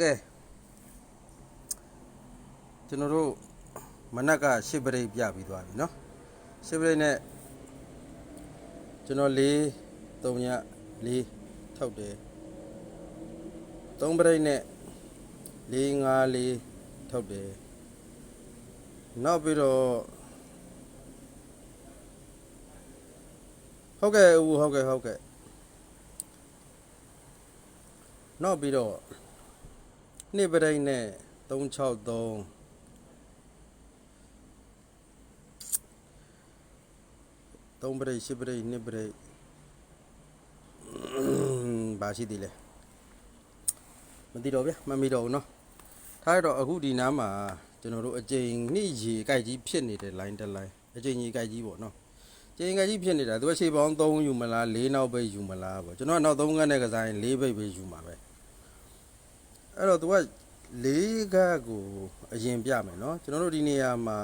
ကဲကျွန်တော်တို့မနက်ကရှစ်ပရိတ်ပြပြီးသွားပြီเนาะရှစ်ပရိတ်နဲ့ကျွန်တော်၄3ည၄ထုတ်တယ်3ပရိတ်နဲ့၄5 4ထုတ်တယ်နောက်ပြီးတော့ဟုတ်ကဲ့ဦးဟုတ်ကဲ့ဟုတ်ကဲ့နောက်ပြီးတော့ နှစ်ပရိတ်နဲ့363 3ပရိတ်10ပရိတ်2ပရိတ်ဘာရှိသေးလဲမသိတော့ဗျာမမီတော့ဘူးเนาะထားရတော့အခုဒီနားမှာကျွန်တော်တို့အကြိမ်နှစ်ရေကြိုက်ကြီးဖြစ်နေတဲ့ line တစ် line အကြိမ်ရေကြိုက်ကြီးပေါ့เนาะကြိမ်ကြိုက်ကြီးဖြစ်နေတာသူကရှေ့ပေါင်း3ယူမလား4နောက်ပိတ်ယူမလားပေါ့ကျွန်တော်ကနောက်3ခန်းနဲ့ကစားရင်4ပိတ်ပဲယူမှာပဲ အဲ့တော့ तू ကလေးကကိုအရင်ပြမယ်เนาะကျွန်တော်တို့ဒီနေရာမှာ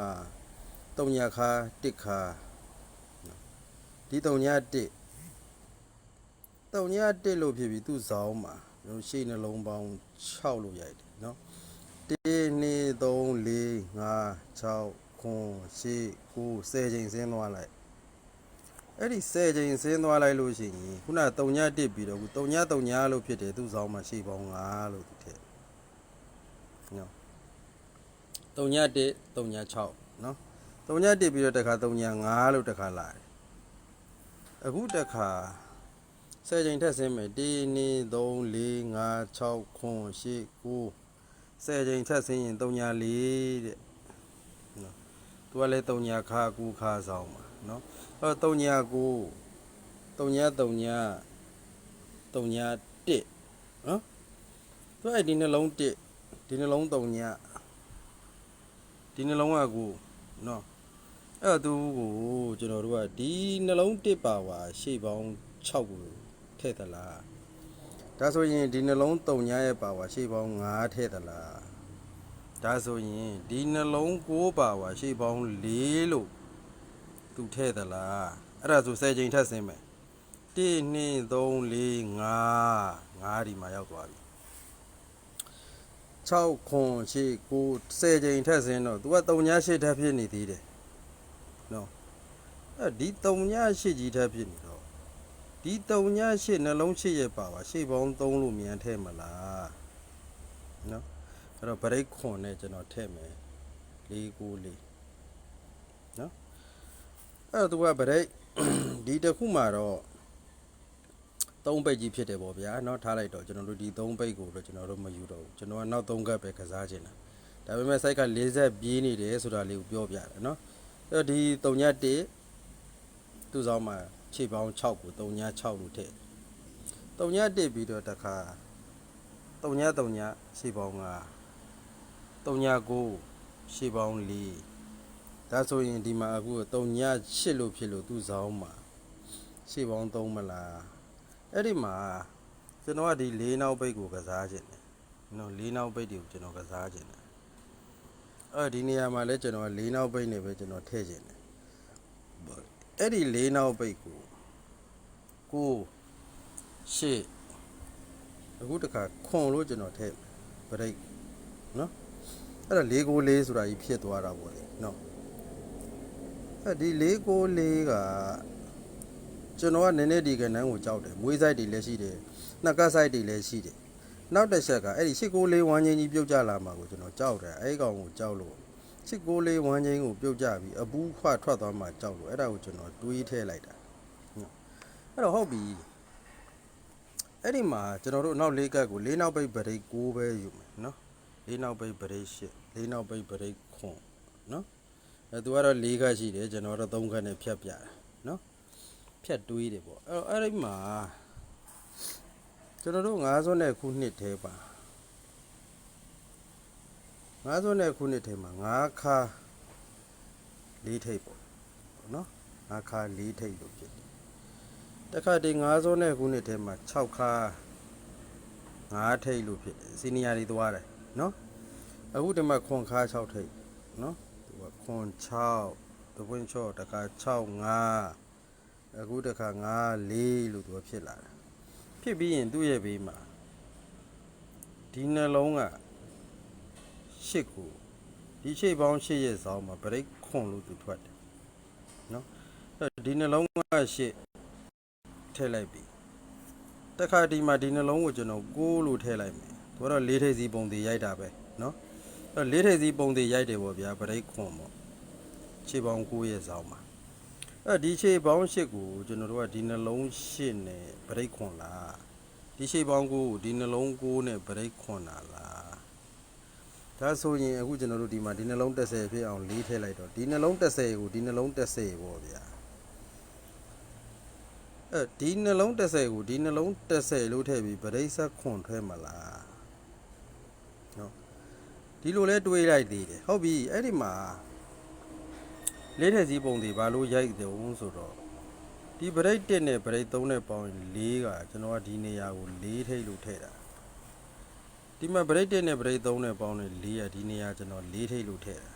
တုံညာခါတစ်ခါဒီတုံညာတစ်တုံညာတစ်လို့ဖြစ်ပြီးသူ့ဇောင်းမှာကျွန်တော်ရှေ့နှလုံးပေါင်း6လို့ရိုက်တယ်เนาะ1 2 3 4 5 6 9 10 10ချိန်ဆင်းသွားလိုက်အဲ့ဒီ10ချိန်ဆင်းသွားလိုက်လို့ရှိရင်ခုနကတုံညာတစ်ပြီးတော့ခုတုံညာတုံညာလို့ဖြစ်တယ်သူ့ဇောင်းမှာရှေ့ပေါင်း9လို့သူထည့် နော်3ည1 3ည6နော်3ည1ပြီးတော့တစ်ခါ3ည5လို့တစ်ခါလာတယ်အခုတစ်ခါ10ချိန်ထက်ဆင်းမယ်1 2 3 4 5 6 9 10 9 10ချိန်ထက်ဆင်းရင်3ည4တဲ့နော်သူကလည်း3ညခါ9ခါဆောင်ပါနော်အဲ့တော့3ည9 3ည3ည3ည1နော်သူအဲ့ဒီနှလုံး1 ဒီနှလုံး3ညဒီနှလုံးကကိုနော်အဲ့တော့သူကိုကျွန်တော်တို့ကဒီနှလုံး1ပါဝါရှေ့ပေါင်း6ကိုထည့်သလားဒါဆိုရင်ဒီနှလုံး3ညရဲ့ပါဝါရှေ့ပေါင်း5ထည့်သလားဒါဆိုရင်ဒီနှလုံး6ပါဝါရှေ့ပေါင်း4လို့သူထည့်သလားအဲ့ဒါဆို10ချိန်ထပ်ဆင်းမယ်1 2 3 4 5 5ဒီမှာရောက်သွားပြီ 6ခွန်ရှိ9 10ချိန်ထက်စင်းတော့ तू က3ည8ထက်ဖြစ်နေသေးတယ်နော်အဲဒီ3ည8ကြီးထက်ဖြစ်နေတော့ဒီ3ည8နှလုံး8ရဲ့ပါပါရှေ့ပေါင်း3လို့မြန်ထဲ့မလားနော်အဲ့တော့ break ခွန်နဲ့ကျွန်တော်ထည့်မယ်4 9 4နော်အဲ့တော့ तू က break ဒီတစ်ခုမှာတော့ သုံးပိတ်ကြီးဖြစ်တယ်ပေါ့ဗျာเนาะထားလိုက်တော့ကျွန်တော်တို့ဒီသုံးပိတ်ကိုတော့ကျွန်တော်တို့မယူတော့ဘူးကျွန်တော်ကနောက်သုံးကပ်ပဲကစားခြင်းတာဒါပေမဲ့ site က40ပြေးနေတယ်ဆိုတာလေးကိုပြောပြတယ်เนาะအဲ့တော့ဒီ3ည1သူ့ဆောင်မှာခြေပေါင်း6ကို3ည6လို့ထည့်3ည1ပြီးတော့တစ်ခါ3ည3ညခြေပေါင်း9 3ည9ခြေပေါင်း4ဒါဆိုရင်ဒီမှာအခု3ည8လို့ဖြစ်လို့သူ့ဆောင်မှာခြေပေါင်း3မလား အဲ့ဒီမှာကျွန်တော်ကဒီ၄နောက်ပိတ်ကိုကစားခြင်းတယ်နော်၄နောက်ပိတ်တွေကိုကျွန်တော်ကစားခြင်းတယ်အဲ့ဒီနေရာမှာလဲကျွန်တော်က၄နောက်ပိတ်နဲ့ပဲကျွန်တော်ထည့်ခြင်းတယ်အဲ့ဒီ၄နောက်ပိတ်ကိုကိုရှေ့အခုတခါခွန်လို့ကျွန်တော်ထည့်ပရိတ်နော်အဲ့ဒါ၄ကို၄ဆိုတာကြီးဖြစ်သွားတာပေါ့လေနော်အဲ့ဒီ၄ကို၄က ကျွန်တော်ကနည်းနည်းဒီကနန်းကိုကြောက်တယ်မွေးဆိုင်တွေလည်းရှိတယ်နှစ်ကဆိုင်တွေလည်းရှိတယ်နောက်တစ်ချက်ကအဲ့ဒီ894ဝမ်းချင်းကြီးပြုတ်ကြလာမှာကိုကျွန်တော်ကြောက်တယ်အဲ့ဒီကောင်ကိုကြောက်လို့894ဝမ်းချင်းကိုပြုတ်ကြပြီးအပူးခွထွက်သွားမှကြောက်လို့အဲ့ဒါကိုကျွန်တော်တွေးထည့်လိုက်တာဟုတ်အဲ့တော့ဟုတ်ပြီအဲ့ဒီမှာကျွန်တော်တို့နောက်၄ကတ်ကို၄နောက်ပိတ်ဗရိတ်6ပဲယူမယ်နော်၄နောက်ပိတ်ဗရိတ်8၄နောက်ပိတ်ဗရိတ်9နော်အဲ့သူကတော့၄ကတ်ရှိတယ်ကျွန်တော်တော့3ကတ်နဲ့ဖြတ်ပြတာနော် ဖြတ်တွေးတယ်ပေါ့အဲ့တော့အဲ့ဒီမှာကျွန်တော်တို့50နဲ့ခုနှစ်ထဲပါ50နဲ့ခုနှစ်ထဲမှာ5ခါ၄ထိပ်ပေါ့နော်5ခါ၄ထိပ်လို့ဖြစ်တယ်တခါတည်း50နဲ့ခုနှစ်ထဲမှာ6ခါ5ထိပ်လို့ဖြစ်တယ်စီနီယာတွေသွားတယ်နော်အခုဒီမှာခွန်ခါ6ထိပ်နော်ဒီကခွန်6တပွင့်6တခါ6 5 အခုတခါ9 4လို့သူကဖြစ်လာတာဖြစ်ပြီးရင်သူ့ရဲ့ဘေးမှာဒီနှလုံးကရှစ်ကိုဒီရှစ်ပေါင်းရှစ်ရဲ့ဇောင်းမှာဗရိတ်ခွန်လို့သူထွက်တယ်နော်အဲ့တော့ဒီနှလုံးကရှစ်ထည့်လိုက်ပြီတခါဒီမှာဒီနှလုံးကိုကျွန်တော်ကိုးလို့ထည့်လိုက်မယ်သူကတော့လေးထိပ်စီပုံသေးရိုက်တာပဲနော်အဲ့တော့လေးထိပ်စီပုံသေးရိုက်တယ်ပေါ့ဗျာဗရိတ်ခွန်ပေါ့ရှစ်ပေါင်းကိုးရဲ့ဇောင်းမှာ အဲ့ဒီရှစ်ပေါင်းရှစ်ကိုကျွန်တော်တို့ကဒီနှလုံးရှစ်နဲ့ဗရိတ်ခွန်လားဒီရှိပေါင်းကိုဒီနှလုံးကိုနဲ့ဗရိတ်ခွန်တာလားဒါဆိုရင်အခုကျွန်တော်တို့ဒီမှာဒီနှလုံး30ဖြစ်အောင်လေးထည့်လိုက်တော့ဒီနှလုံး30ကိုဒီနှလုံး30ပေါ့ဗျာအဲဒီနှလုံး30ကိုဒီနှလုံး30လို့ထည့်ပြီးဗရိတ်ဆက်ခွန်ထွဲမလားနော်ဒီလိုလဲတွေးလိုက်သေးတယ်ဟုတ်ပြီအဲ့ဒီမှာ လေးထည့်စည်းပုံတွေဘာလို့ရိုက်တယ်ဦးဆိုတော့ဒီဗရိတ်1နဲ့ဗရိတ်3နဲ့ပေါင်းရင်4ကကျွန်တော်ကဒီနေရာကို4ထိပ်လို့ထည့်တာဒီမှာဗရိတ်1နဲ့ဗရိတ်3နဲ့ပေါင်းရင်4ကဒီနေရာကျွန်တော်4ထိပ်လို့ထည့်တာ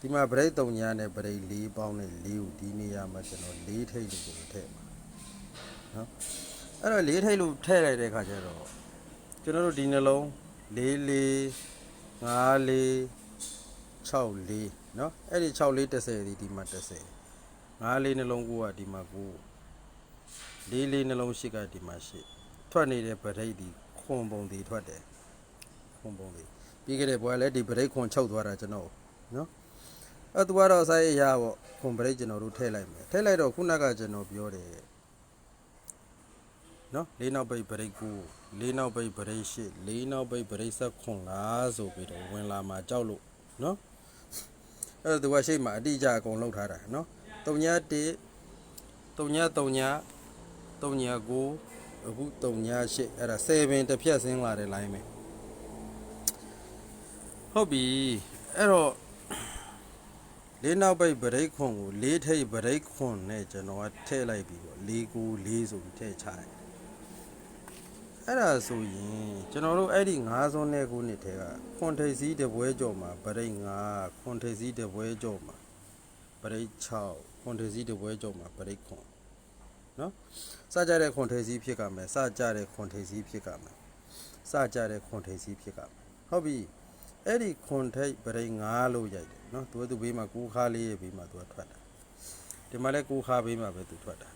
ဒီမှာဗရိတ်3ညာနဲ့ဗရိတ်4ပေါင်းနဲ့4ကိုဒီနေရာမှာကျွန်တော်4ထိပ်လို့ကိုထည့်ပါနော်အဲ့တော့4ထိပ်လို့ထည့်လိုက်တဲ့အခါကျတော့ကျွန်တော်တို့ဒီနှလုံး4 4 5 4 6 4 နော်အဲ့ဒီ6 4 30ဒီဒီမှာ30ငါးလေးနှလုံးကိုကဒီမှာကိုလေးလေးနှလုံးရှိကဒီမှာရှိထွက်နေတဲ့ဗရိတ်ဒီခွန်ပုံဒီထွက်တယ်ခွန်ပုံဒီပြီးခဲ့တဲ့ဘွားလည်းဒီဗရိတ်ခွန်ချုပ်သွားတာကျွန်တော်နော်အဲ့သူကတော့အစားရရပေါ့ခွန်ဗရိတ်ကျွန်တော်တို့ထည့်လိုက်မယ်ထည့်လိုက်တော့ခုနကကျွန်တော်ပြောတယ်နော်လေးနောက်ပိတ်ဗရိတ်ကိုလေးနောက်ပိတ်ဗရိတ်ရှိလေးနောက်ပိတ်ဗရိတ်ဆက်ခွန်လားဆိုပြီးတော့ဝင်လာမှာကြောက်လို့နော် အဲ့ဒါသူကရှိမှအတိအကျအကုန်လောက်ထားတာနော်3ည1 3ည3ည3ည9အခု3ည8အဲ့ဒါ7တစ်ဖြတ်ဆင်းလာတဲ့ line ပဲဟုတ်ပြီအဲ့တော့လေးနောက်ပိတ်ဗရိတ်ခွန်ကိုလေးထိပ်ဗရိတ်ခွန်နဲ့ကျွန်တော်ကထည့်လိုက်ပြီးတော့၄ကို၄ဆိုပြီးထည့်ချလိုက် အဲ့ဒါဆိုရင်ကျွန်တော်တို့အဲ့ဒီ9စွန်းနဲ့ခုနှစ်ထဲကခွန်ထိပ်စည်းတပွဲကြော်မှာဗရိတ်9ခွန်ထိပ်စည်းတပွဲကြော်မှာပရိတ်6ခွန်ထေစည်းတပွဲကြောမှာပရိတ်ခွန်နော်စကြတဲ့ခွန်ထေစည်းဖြစ်ကမယ်စကြတဲ့ခွန်ထေစည်းဖြစ်ကမယ်စကြတဲ့ခွန်ထေစည်းဖြစ်ကမယ်ဟုတ်ပြီအဲ့ဒီခွန်ထိတ်ပရိတ်9လို့ရိုက်တယ်နော်သူကသူဘေးမှာကူခါလေးရဲ့ဘေးမှာသူကထွက်တာဒီမှာလဲကူခါဘေးမှာပဲသူထွက်တာ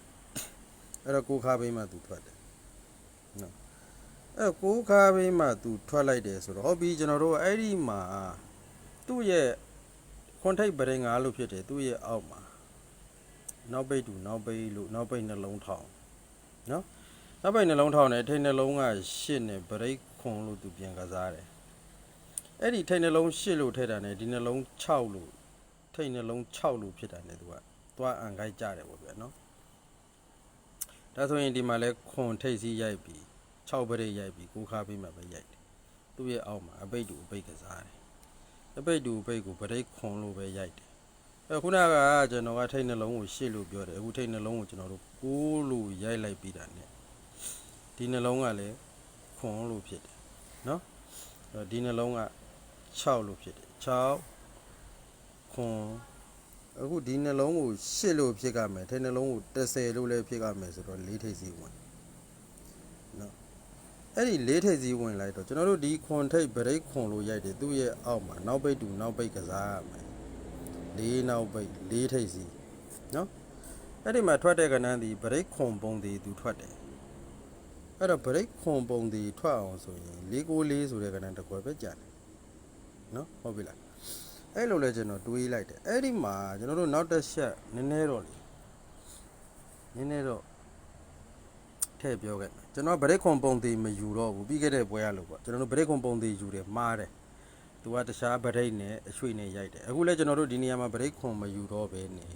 အဲ့တော့ကူခါဘေးမှာသူထွက်တယ်နော် အဲ့ကူခါဘေးမှာသူထွက်လိုက်တယ်ဆိုတော့ဟုတ်ပြီကျွန်တော်တို့အဲ့ဒီမှာသူ့ရဲ့ခွန်ထိတ်ပရင်ငါလို့ဖြစ်တယ်သူ့ရဲ့အောက်မှာနောက်ပိတ်တူနောက်ပိတ်လို့နောက်ပိတ်နှလုံးထောင်နော်နောက်ပိတ်နှလုံးထောင်နဲ့ထိတ်နှလုံးကရှစ်နဲ့ပရိတ်ခွန်လို့သူပြန်ကစားတယ်အဲ့ဒီထိတ်နှလုံးရှစ်လို့ထည့်တာနဲ့ဒီနှလုံး6လို့ထိတ်နှလုံး6လို့ဖြစ်တာနဲ့သူကသွားအန်ခိုက်ကြတယ်ပေါ့ဗျာနော်ဒါဆိုရင်ဒီမှာလဲခွန်ထိတ်စီးရိုက်ပြီး 6ပရိတ်ရိုက်ပြီးကိုခါပေးမှာပဲရိုက်တယ်သူ့ရဲ့အောက်မှာအပိတ်တူအပိတ်ကစားတယ်အပိတ်တူပိတ်ကိုဗရိတ်ခွန်လို့ပဲရိုက်တယ်အဲခုနကကျွန်တော်ကထိတ်နှလုံးကိုရှစ်လို့ပြောတယ်အခုထိတ်နှလုံးကိုကျွန်တော်တို့ကိုးလို့ရိုက်လိုက်ပြီးတာ ਨੇ ဒီနှလုံးကလည်းခွန်လို့ဖြစ်တယ်နော်အဲဒီနှလုံးက6လို့ဖြစ်တယ်6ခွန်အခုဒီနှလုံးကိုရှစ်လို့ဖြစ်ကမယ်ထိတ်နှလုံးကို30လို့လည်းဖြစ်ကမယ်ဆိုတော့၄ထိပ်စီဝင်နော် အဲ့ဒီလေးထိပ်စည်းဝင်လိုက်တော့ကျွန်တော်တို့ဒီခွန်ထိပ်ဗရိတ်ခွန်လို့ရိုက်တယ်သူ့ရဲ့အောက်မှာနောက်ပိတ်တူနောက်ပိတ်ကစားရမယ်လေးနောက်ပိတ်လေးထိပ်စည်းနော်အဲ့ဒီမှာထွက်တဲ့ကဏ္ဍဒီဗရိတ်ခွန်ပုံဒီသူထွက်တယ်အဲ့တော့ဗရိတ်ခွန်ပုံဒီထွက်အောင်ဆိုရင်၄ကို၄ဆိုတဲ့ကဏ္ဍတစ်ခွဲပဲကြာတယ်နော်ဟုတ်ပြီလားအဲ့လိုလဲကျွန်တော်တွေးလိုက်တယ်အဲ့ဒီမှာကျွန်တော်တို့နောက်တစ်ချက်နည်းနည်းတော့လေနည်းနည်းတော့ ထည့်ပြောခဲ့မယ်ကျွန်တော်ဗရိတ်ခွန်ပုံသေးမယူတော့ဘူးပြီးခဲ့တဲ့ပွဲရလို့ပေါ့ကျွန်တော်တို့ဗရိတ်ခွန်ပုံသေးယူတယ်မှားတယ်သူကတခြားဗရိတ်နဲ့အရွှေနဲ့ရိုက်တယ်အခုလဲကျွန်တော်တို့ဒီနေရာမှာဗရိတ်ခွန်မယူတော့ဘဲနေ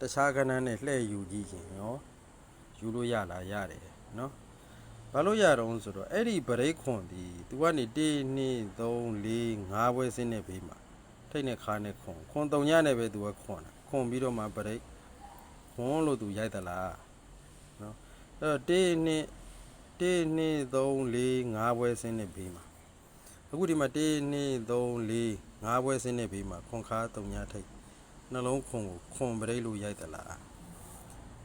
တခြားကဏ္ဍနဲ့လှည့်ယူကြည့်ရင်ရောယူလို့ရလားရတယ်နော်ဘာလို့ရတော့ဆိုတော့အဲ့ဒီဗရိတ်ခွန်ဒီသူကနေ1 2 3 4 5ပွဲစင်းနေပေးမှာထိတ်နဲ့ခါနဲ့ခွန်ခွန်တုံညနဲ့ပဲသူကခွန်တာခွန်ပြီးတော့မှဗရိတ်ခွန်လို့သူရိုက်သလား အဲ့တော့1 2 1 2 3 4 5ပွဲဆင်းတဲ့ဘေးမှာအခုဒီမှာ1 2 3 4 5ပွဲဆင်းတဲ့ဘေးမှာခွန်ခါတုံညာထိတ်နှလုံးခွန်ကိုခွန်ပရိတ်လို့ရိုက်သလား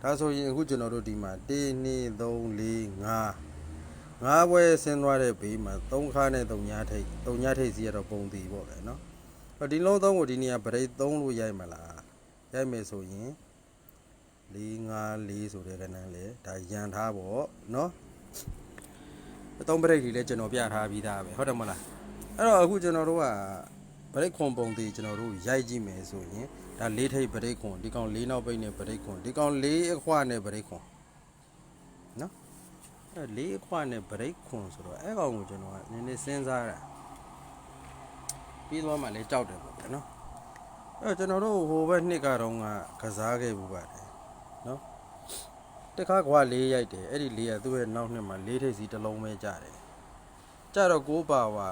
ဒါဆိုရင်အခုကျွန်တော်တို့ဒီမှာ1 2 3 4 5ငါးပွဲဆင်းသွားတဲ့ဘေးမှာ၃ခါနဲ့၃ညထိတ်၃ညထိတ်စီရတော့ပုံတည်ပေါ့ဗျာနော်ဒီလုံးသုံးကိုဒီနေရာဗရိတ်သုံးလို့ရိုက်မလားရိုက်မယ်ဆိုရင် 4 5 4ဆိုတဲ့ကဏ္ဍလေဒါရန်ထားပေါ့เนาะအသုံးဗရိတ်ကြီးလည်းကျွန်တော်ပြထားပြီးသားပဲဟုတ်တယ်မလားအဲ့တော့အခုကျွန်တော်တို့ကဗရိတ်ခွန်ပုံတီကျွန်တော်တို့ရိုက်ကြည့်မယ်ဆိုရင်ဒါလေးထိတ်ဗရိတ်ခွန်ဒီကောင်လေးနောက်ပိတ်နဲ့ဗရိတ်ခွန်ဒီကောင်လေးအခွနဲ့ဗရိတ်ခွန် အဲလေးအခွနဲ့ဗရိတ်ခွန်ဆိုတော့အဲကောင်ကိုကျွန်တော်ကနည်းနည်းစဉ်းစားတာပြီးသွားမှလည်းကြောက်တယ်ပေါ့ဗျာနော်အဲကျွန်တော်တို့ဟိုဘက်နှစ်ကတော့ကကစားခဲ့ဘူးပါတယ် နော်တခါကွာလေးရိုက်တယ်အဲ့ဒီလေးကသူ့ရဲ့နောက်နှစ်မှာလေးထိပ်စီတစ်လုံးပဲကြတယ်ကြတော့ကိုးပါဝါ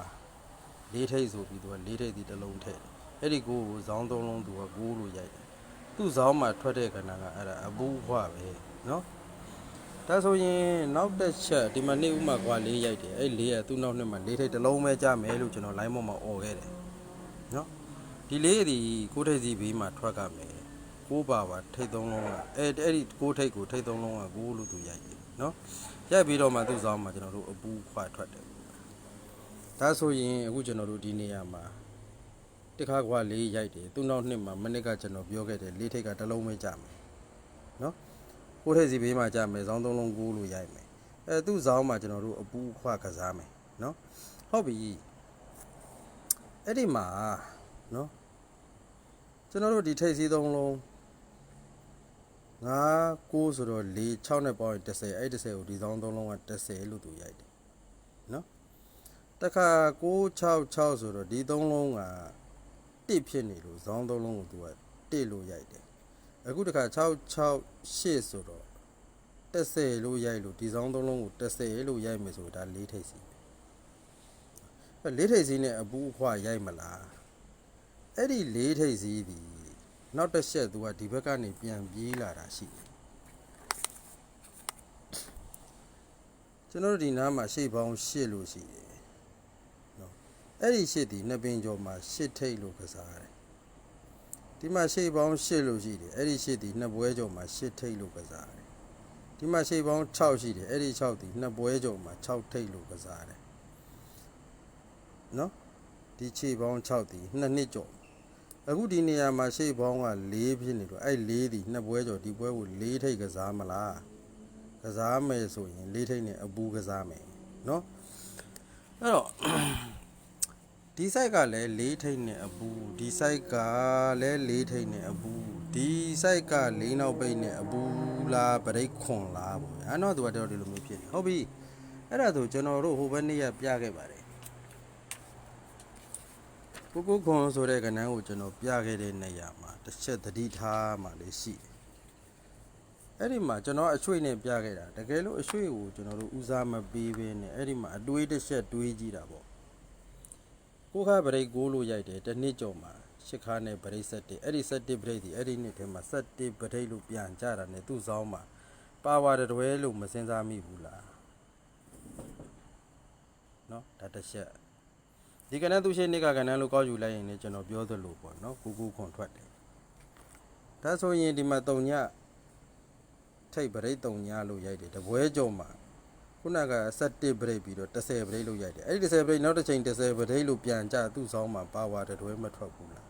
လေးထိပ်ဆိုပြီးသူကလေးထိပ်စီတစ်လုံးထည့်တယ်အဲ့ဒီကိုးကိုဇောင်းသုံးလုံးသူကကိုးလို့ရိုက်တယ်သူ့ဇောင်းမှာထွက်တဲ့ခဏကအဲ့ဒါအပူခွပဲနော်ဒါဆိုရင်နောက်တစ်ချက်ဒီမှာနေဥမာကွာလေးရိုက်တယ်အဲ့လေးကသူ့နောက်နှစ်မှာလေးထိပ်တစ်လုံးပဲကြမယ်လို့ကျွန်တော် line ပေါ်မှာអော်ခဲ့တယ်နော်ဒီလေးဒီကိုထိပ်စီဘေးမှာထွက်ကမယ် ကိုပါပါထိပ်သုံးလုံးကအဲ့အဲ့ဒီကိုထိပ်ကိုထိပ်သုံးလုံးကကိုလို့သူရိုက်တယ်နော်ရိုက်ပြီးတော့မှသူ့ဆောင်မှာကျွန်တော်တို့အပူခွာထွက်တယ်ဒါဆိုရင်အခုကျွန်တော်တို့ဒီနေရာမှာတခါကွာလေးရိုက်တယ်သူ့နောက်နှစ်မှာမနစ်ကကျွန်တော်ပြောခဲ့တယ်လေးထိပ်ကတစ်လုံးပဲကြမယ်နော်ကိုယ်ထက်စီဘေးမှာကြာမယ်ဇောင်းသုံးလုံးကိုလို့ရိုက်မယ်အဲသူ့ဇောင်းမှာကျွန်တော်တို့အပူခွကစားမယ်နော်ဟုတ်ပြီအဲ့ဒီမှာနော်ကျွန်တော်တို့ဒီထိတ်စီသုံးလုံး 9 9ဆိုတော့4 6နဲ့ပေါင်းရင်10အဲ့10ကိုဒီဇောင်းသုံးလုံးက10လို့သူရိုက်တယ်နော်တခါ6 6 6ဆိုတော့ဒီသုံးလုံးက1ဖြစ်နေလို့ဇောင်းသုံးလုံးကိုသူက1လို့ရိုက်တယ်အခုတခါ668ဆိုတော့10လို့ရိုက်လို့ဒီဆောင်သုံးလုံးကို10လို့ရိုက်မယ်ဆိုဒါ၄ထိပ်စီပဲ၄ထိပ်စီနဲ့အပူအခွာရိုက်မလားအဲ့ဒီ၄ထိပ်စီဒီ နောက်တစ်ချက်သူကဒီဘက်ကနေပြန်ပြေးလာတာရှိတယ်ကျွန်တော်တို့ဒီနားမှာရှေ့ပေါင်း8လို့ရှိတယ်နော်အဲ့ဒီ8ဒီနှစ်ပင်ကျော်မှာ8ထိပ်လို့ကစားတယ်ဒီမှာရှေ့ပေါင်း8လို့ရှိတယ်အဲ့ဒီ8ဒီနှစ်ပွဲကျော်မှာ8ထိပ်လို့ကစားတယ်ဒီမှာရှေ့ပေါင်း6ရှိတယ်အဲ့ဒီ6ဒီနှစ်ပွဲကျော်မှာ6ထိပ်လို့ကစားတယ်နော်ဒီခြေပေါင်း6ဒီနှစ်နှစ်ကျော် အခုဒီနေရာမှာရှေ့ပေါင်းက4ဖြစ်နေတော့အဲ့4ဒီနှစ်ပွဲကျော်ဒီပွဲကို4ထိပ်ကစားမလားကစားမယ်ဆိုရင်4ထိပ်နဲ့အပူကစားမယ်နော်အဲ့တော့ဒီ site ကလည်း၄ထိပ်နဲ့အပူဒီ site ကလည်း၄ထိပ်နဲ့အပူဒီ site က၄နောက်ပိတ်နဲ့အပူလားဗရိတ်ခွန်လားပေါ့အဲ့တော့သူကတော့ဒီလိုမျိုးဖြစ်နေဟုတ်ပြီအဲ့ဒါဆိုကျွန်တော်တို့ဟိုဘက်နေ့ကပြခဲ့ပါတယ် ကိုကိုခွန်ဆိုတဲ့ကဏ္ဍကိုကျွန်တော်ပြခဲ့တဲ့နေရာမှာတစ်ချက်သတိထားမှလည်းရှိတယ်အဲ့ဒီမှာကျွန်တော်အချွေနဲ့ပြခဲ့တာတကယ်လို့အချွေကိုကျွန်တော်တို့ဦးစားမပေးဘဲနဲ့အဲ့ဒီမှာအတွေးတစ်ချက်တွေးကြည့်တာပေါ့ကိုခါဗရိတ်ကိုလို့ရိုက်တယ်တစ်နှစ်ကျော်မှာရှစ်ခါနဲ့ဗရိတ်ဆက်တစ်အဲ့ဒီဆက်တစ်ဗရိတ်ဒီအဲ့ဒီနှစ်ထဲမှာဆက်တစ်ဗရိတ်လို့ပြန်ကြတာနဲ့သူ့ဆောင်မှာပါဝါတွဲလို့မစင်စားမိဘူးလားနော်ဒါတစ်ချက် ဒီကနေ့သူရှိနေကကဏ္ဍလို့ကောက်ယူလိုက်ရင်လည်းကျွန်တော်ပြောသလိုပေါ့နော်ကူကူခွန်ထွက်တယ်ဒါဆိုရင်ဒီမှာတုံညထိတ်ဗရိတ်တုံညလို့ရိုက်တယ်တပွဲကျော်မှာခုနက17 break ပြီးတော့10 break လို့ရိုက်တယ်အဲ့ဒီ10 break နောက်တစ်ချိန်10 break လို့ပြန်ကြသူ့ဆောင်မှာပါဝါတတွဲမထွက်ဘူးလား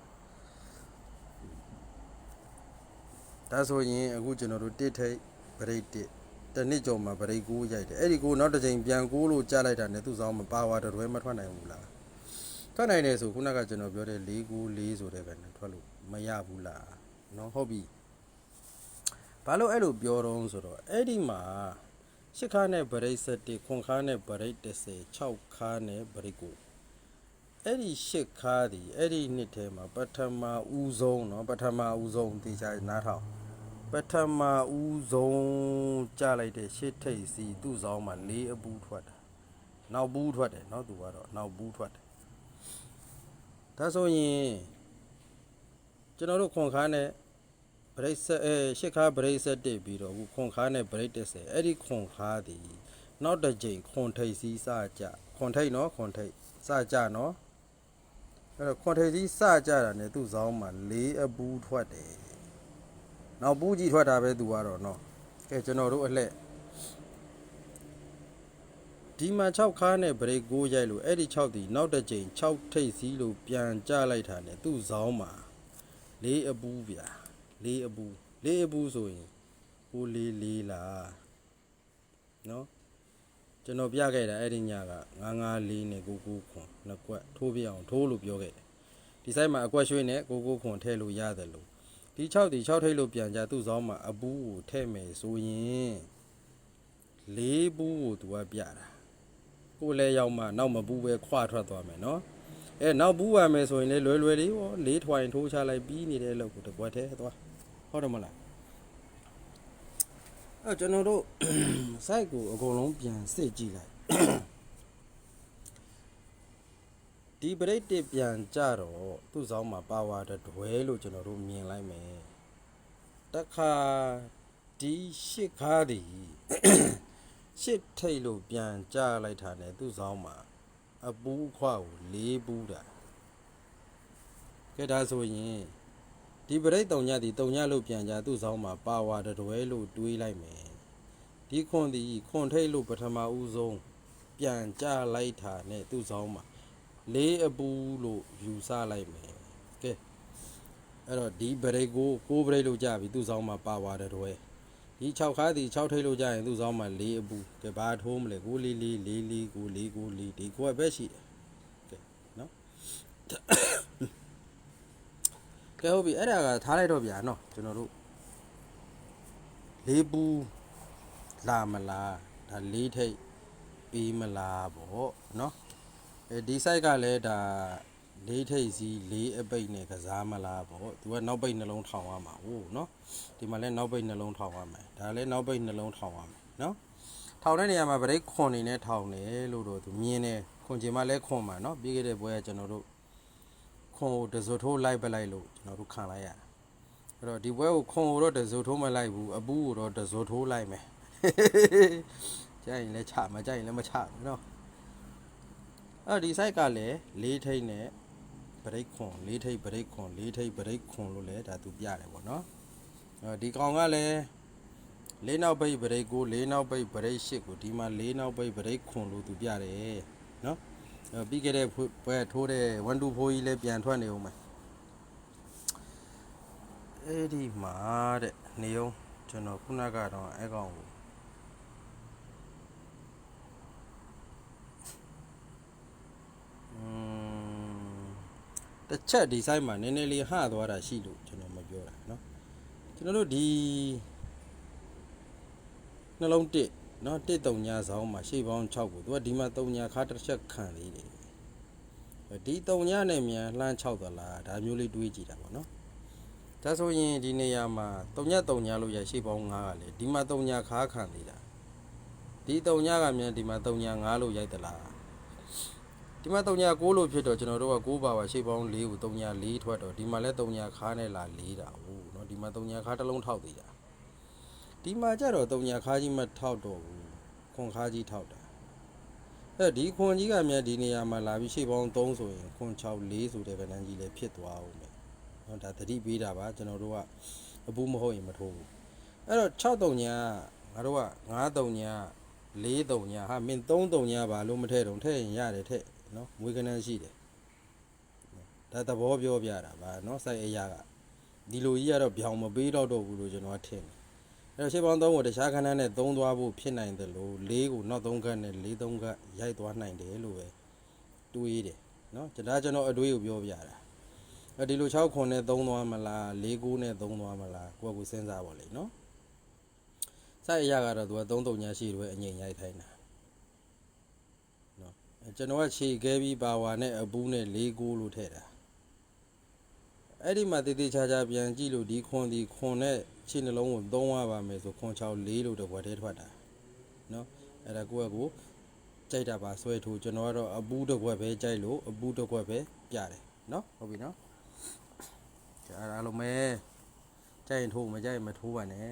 ဒါဆိုရင်အခုကျွန်တော်တို့တစ်ထိပ် break တစ်တစ်နှစ်ကျော်မှာ break 9ရိုက်တယ်အဲ့ဒီကိုနောက်တစ်ချိန်ပြန်9လို့ကြားလိုက်တာနဲ့သူ့ဆောင်မှာပါဝါတတွဲမထွက်နိုင်ဘူးလား ထွက်နိုင်တယ်ဆိုခုနကကျွန်တော်ပြောတဲ့4 9 4ဆိုတဲ့ကနေထွက်လို့မရဘူးလားเนาะဟုတ်ပြီဘာလို့အဲ့လိုပြောတော့ဆိုတော့အဲ့ဒီမှာ ရှစ်ခါနဲ့ဗရိတ်ဆက်တစ်ခွန်ခါနဲ့ဗရိတ်30 6ခါနဲ့ဗရိတ်ကိုအဲ့ဒီရှစ်ခါဒီအဲ့ဒီနှစ်ထဲမှာပထမဦးဆုံးเนาะပထမဦးဆုံးတေချာနားထောင်ပထမဦးဆုံးကြားလိုက်တဲ့ရှစ်ထိပ်စီသူ့ဆောင်မှာလေးအပူထွက်တာနောက်ဘူးထွက်တယ်เนาะသူကတော့နောက်ဘူးထွက်တယ် ဒါဆိုရင်ကျွန်တော်တို့ခွန်ခါနဲ့ဗရိတ်ဆက်အဲရှစ်ခါဗရိတ်ဆက်တက်ပြီးတော့အခုခွန်ခါနဲ့ဗရိတ်တက်ဆယ်အဲ့ဒီခွန်ခါဒီနောက်တစ်ကြိမ်ခွန်ထိပ်စီးစကြခွန်ထိပ်နော်ခွန်ထိပ်စကြနော်အဲ့တော့ခွန်ထိပ်စီးစကြတာ ਨੇ သူ့ဆောင်မှာလေးအပူးထွက်တယ်နောက်ပူးကြီးထွက်တာပဲသူကတော့နော်ကဲကျွန်တော်တို့အလှဲ့ ဒီမှာ6ခါနဲ့ break 6ရိုက်လို့အဲ့ဒီ6ဒီနောက်တစ်ကြိမ်6ထိပ်စီးလို့ပြန်ကြလိုက်တာနဲ့သူ့ဇောင်းမှာလေးအပူးဗျာလေးအပူးလေးအပူးဆိုရင်ကိုလေးလေးလားနော်ကျွန်တော်ပြခဲ့တာအဲ့ဒီညက954နဲ့99ခွန်နှစ်ကွက်ထိုးပြအောင်ထိုးလို့ပြောခဲ့တယ်ဒီဆိုင်မှာအကွက်ရွှေနဲ့99ခွန်ထည့်လို့ရတယ်လို့ဒီ6ဒီ6ထိပ်လို့ပြန်ကြသူ့ဇောင်းမှာအပူးကိုထည့်မယ်ဆိုရင်လေးဘူးကိုသူကပြတာ ကိုယ်လဲရောက်မှနောက်မပူးပဲခွာထွက်သွားမယ်နော်အဲနောက်ပူးရမယ်ဆိုရင်လေလွယ်လွယ်လေးဟောလေးထွိုင်ထိုးချလိုက်ပြီးနေတဲ့လောက်ကိုတပွက်သေးသွားဟုတ်တယ်မလားအဲကျွန်တော်တို့ site ကိုအကုန်လုံးပြန်စစ်ကြည့်လိုက်ဒီပရိတ်တစ်ပြန်ကြတော့သူ့ဆောင်မှာပါဝါတတွဲလို့ကျွန်တော်တို့မြင်လိုက်မယ်တခါဒီရှစ်ကားဒီ ရှစ်ထိတ်လို့ပြန်ကြလိုက်တာနဲ့သူ့ဆောင်မှာအပူးခွားကိုလေးပူးတာကဲဒါဆိုရင်ဒီပရိတ်တုံညဒီတုံညလို့ပြန်ကြသူ့ဆောင်မှာပါဝါတတွဲလို့တွေးလိုက်မယ်ဒီခွန်ဒီခွန်ထိတ်လို့ပထမဦးဆုံးပြန်ကြလိုက်တာနဲ့သူ့ဆောင်မှာလေးအပူးလို့ယူဆလိုက်မယ်ကဲအဲ့တော့ဒီပရိတ်ကိုကိုးပရိတ်လို့ကြပြီသူ့ဆောင်မှာပါဝါတတွဲ ဒီ6ခါးဒီ6ထိတ်လို့ကြရင်သူ့ဆောင်မှာ4အပူကဲဘာထိုးမလဲ6လေးလေးလေးလေးကိုလေးကိုလေးဒီကိုကပဲရှိတယ်ကဲနော်ကဲဟုတ်ပြီအဲ့ဒါကထားလိုက်တော့ဗျာနော်ကျွန်တော်တို့လေးပူလာမလားဒါလေးထိတ်ပြီးမလားပေါ့နော်အဲဒီ site ကလည်းဒါ လေးထိတ်စီလေးအပိတ်နဲ့ကစားမလားပေါ့သူကနောက်ပိတ်နှလုံးထောင်ရမှာဟုတ်နော်ဒီမှာလည်းနောက်ပိတ်နှလုံးထောင်ရမယ်ဒါလည်းနောက်ပိတ်နှလုံးထောင်ရမယ်နော်ထောင်တဲ့နေရာမှာဗရိတ်ခွန်နေနဲ့ထောင်တယ်လို့တော့သူမြင်တယ်ခွန်ချင်မှလည်းခွန်မှာနော်ပြီးခဲ့တဲ့ဘွဲကကျွန်တော်တို့ခွန်ကိုတစုထိုးလိုက်ပလိုက်လို့ကျွန်တော်တို့ခံလိုက်ရတာအဲ့တော့ဒီဘွဲကိုခွန်ကိုတော့တစုထိုးမလိုက်ဘူးအပူကိုတော့တစုထိုးလိုက်မယ်ကြိုက်ရင်လည်းချမကြိုက်ရင်လည်းမချဘူးနော်အဲ့ဒီ site ကလည်းလေးထိတ်နဲ့ ဗရိတ်ခွန်လေးထိတ်ဗရိတ်ခွန်လေးထိတ်ဗရိတ်ခွန်လို့လည်းဒါသူပြတယ်ပေါ့နော်အဲဒီကောင်ကလည်းလေးနောက်ပိတ်ဗရိတ်ကိုလေးနောက်ပိတ်ဗရိတ်ရှစ်ကိုဒီမှာလေးနောက်ပိတ်ဗရိတ်ခွန်လို့သူပြတယ်နော်အဲပြီးခဲ့တဲ့ဘွဲထိုးတဲ့1 2 4ကြီးလည်းပြန်ထွက်နေအောင်မယ်အဲ့ဒီမှာတဲ့နေအောင်ကျွန်တော်ခုနကတော့အဲ့ကောင်ကို တစ်ချက်ဒီ site မှာနည်းနည်းလေးဟသွားတာရှိလို့ကျွန်တော်မပြောတာเนาะ ကျွန်တော်တို့ဒီနှလုံးတစ်เนาะတစ်တုံညာဆောင်မှာရှေ့ပေါင်း6ကိုသူကဒီမှာတုံညာခါတစ်ချက်ခံသေးတယ်ဒီတုံညာနဲ့မြန်လှမ်း6သလားဒါမျိုးလေးတွေးကြည့်တာပေါ့နော်ဒါဆိုရင်ဒီနေရာမှာတုံညာတုံညာလို့ရရှေ့ပေါင်း9ကလေဒီမှာတုံညာခါခံသေးတာဒီတုံညာကမြန်ဒီမှာတုံညာ9လို့ရိုက်သလား ဒီမှာတုံညာ6လို့ဖြစ်တော့ကျွန်တော်တို့က6ပါပါရှေ့ပေါင်း4ကိုတုံညာ4ထွက်တော့ဒီမှာလဲတုံညာခါနဲ့လာ4တာဟုတ်เนาะဒီမှာတုံညာခါတစ်လုံးထောက်သေးတာဒီမှာကျတော့တုံညာခါကြီးမထောက်တော့ဘူးခွန်ခါကြီးထောက်တာအဲဒီခွန်ကြီးကမြန်ဒီနေရာမှာလာပြီးရှေ့ပေါင်း3ဆိုရင်ခွန်6 4ဆိုတဲ့ဗဏ္ဍန်ကြီးလည်းဖြစ်သွားအောင်မယ်เนาะဒါသတိပေးတာပါကျွန်တော်တို့ကအပူမဟုတ်ရင်မထိုးဘူးအဲ့တော့6တုံညာငါတို့က9တုံညာ4တုံညာဟာမင်း3တုံညာပါလို့မထည့်တော့ထည့်ရင်ရတယ်ထည့် နော်မွေးကနန်းရှိတယ်ဒါသဘောပြောပြတာပါနော်စိုက်အရာကဒီလိုကြီးကတော့ပြောင်မပေးတော့တော့ဘူးလို့ကျွန်တော်ကထင်တယ်အဲ့တော့ရှေ့ပေါင်း3ကိုတခြားခန်းနဲ့3သွားဖို့ဖြစ်နိုင်တယ်လို့4ကိုနောက်3ခန်းနဲ့4 3ခန်းရိုက်သွားနိုင်တယ်လို့ပဲတွေးတယ်နော်ကျွန်တော်ကျွန်တော်အတွေးကိုပြောပြတာအဲ့ဒီလို6ခွန်နဲ့3သွားမလား4 9နဲ့3သွားမလားကိုယ့်ကိုစဉ်းစားပါလိမ့်နော်စိုက်အရာကတော့သူက3တုံညာရှိတယ်အငိမ်ရိုက်ထိုင်းတာ ကျွန်တော်ကခြေခဲပြီးပါဝါနဲ့အပူးနဲ့လေးကိုလို့ထည့်တာအဲ့ဒီမှာတည်တည်ချာချာပြန်ကြည့်လို့ဒီခွန်ဒီခွန်နဲ့ခြေနှလုံးကိုသုံးရပါမယ်ဆိုခွန်6 4လို့တစ်ခွက်တည်းထွက်တာနော်အဲ့ဒါကိုယ့်ကိုကြိုက်တာပါဆွဲထိုးကျွန်တော်ကတော့အပူးတစ်ခွက်ပဲကြိုက်လို့အပူးတစ်ခွက်ပဲပြတယ်နော်ဟုတ်ပြီနော်အဲ့ဒါလုံးမဲကြိုက်ရင်ထိုးမကြိုက်ရင်မထိုးပါနဲ့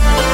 Bye.